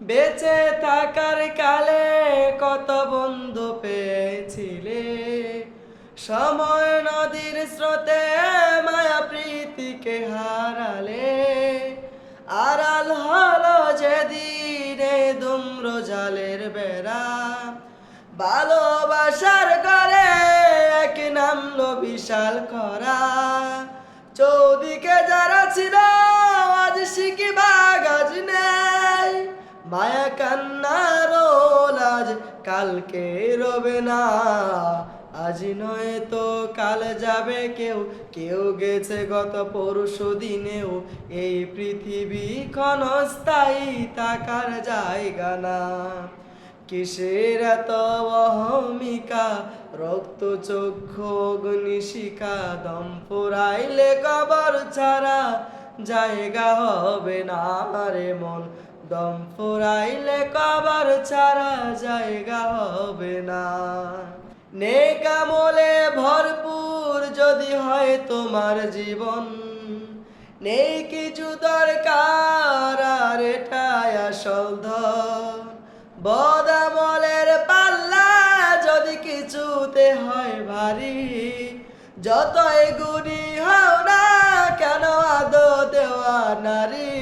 বেঁচে থাকার কালে কত বন্ধু পেয়েছিলে। সময় নদীর স্রোতে মায়া প্রীতিকে হারালে। আড়াল হলো যেদিনে দুম্র জালের বেড়া। ভালোবাসার করে এক নামলো বিশাল খরা। চৌদিকে যারা ছিল মায়া কান্নার লাজ কালকে রবে না। আজ নয় তো কাল যাবে কেউ কেউ গেছে গত পরশু দিনেও। এই পৃথিবী ক্ষণস্থায়ী থাকার জায়গা না। কিসের এত অহমিকা? রক্ত চক্ষু অগ্নিশিখা, দম ফুরাইলে কবর ছাড়া জায়গা হবে না রে মন। দম ফুরাইলে কবর ছাড়া জায়গা হবে না। নেকামলে ভরপুর যদি হয় তোমার জীবন। নেই কিছু দরকার আর এটাই ধন। বদামলের পাল্লা যদি কিছুতে হয় ভারী। যতই গুণী হও না কেন আদো দেওয়া নারী।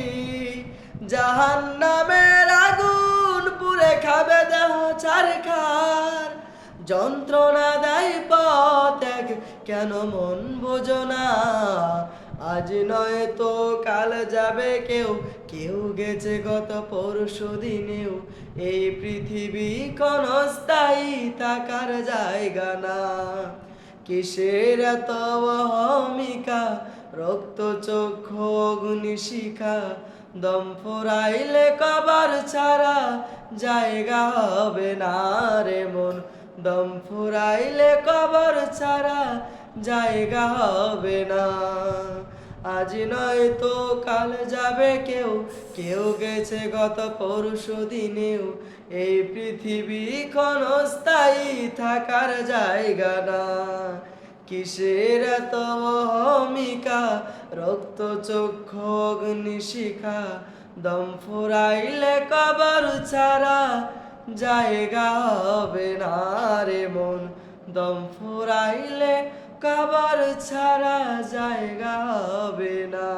জাহান নামের আগুন পুরে খাবে দেহ চারখার। যন্ত্রণা দেয় পথ কেন মন বোঝো না? আজ নয় তো কাল যাবে কেউ কেউ গেছে গত পরশু দিনেও। এই পৃথিবী ক্ষণস্থায়ী থাকার জায়গা না। কিসের এত অহমিকা? রক্ত চক্ষু অগ্নি শিখা দম ফুরাইলে কবার ছাড়া জায়গা হবে না রে মন। দম ফুরাইলে কবর ছাড়া জায়গা হবে না। আজ নয় তো কাল যাবে কেউ কেউ গেছে গত পরশু দিনেও। এই পৃথিবী ক্ষণস্থায়ী থাকার জায়গা না। কিসের এত অহমিকা রক্ত চক্ষু অগ্নিশিখা দম ফুরাইলে কবর ছাড়া জায়গা হবে না রে মন। দম ফুরাইলে কবর ছাড়া জায়গা হবে না।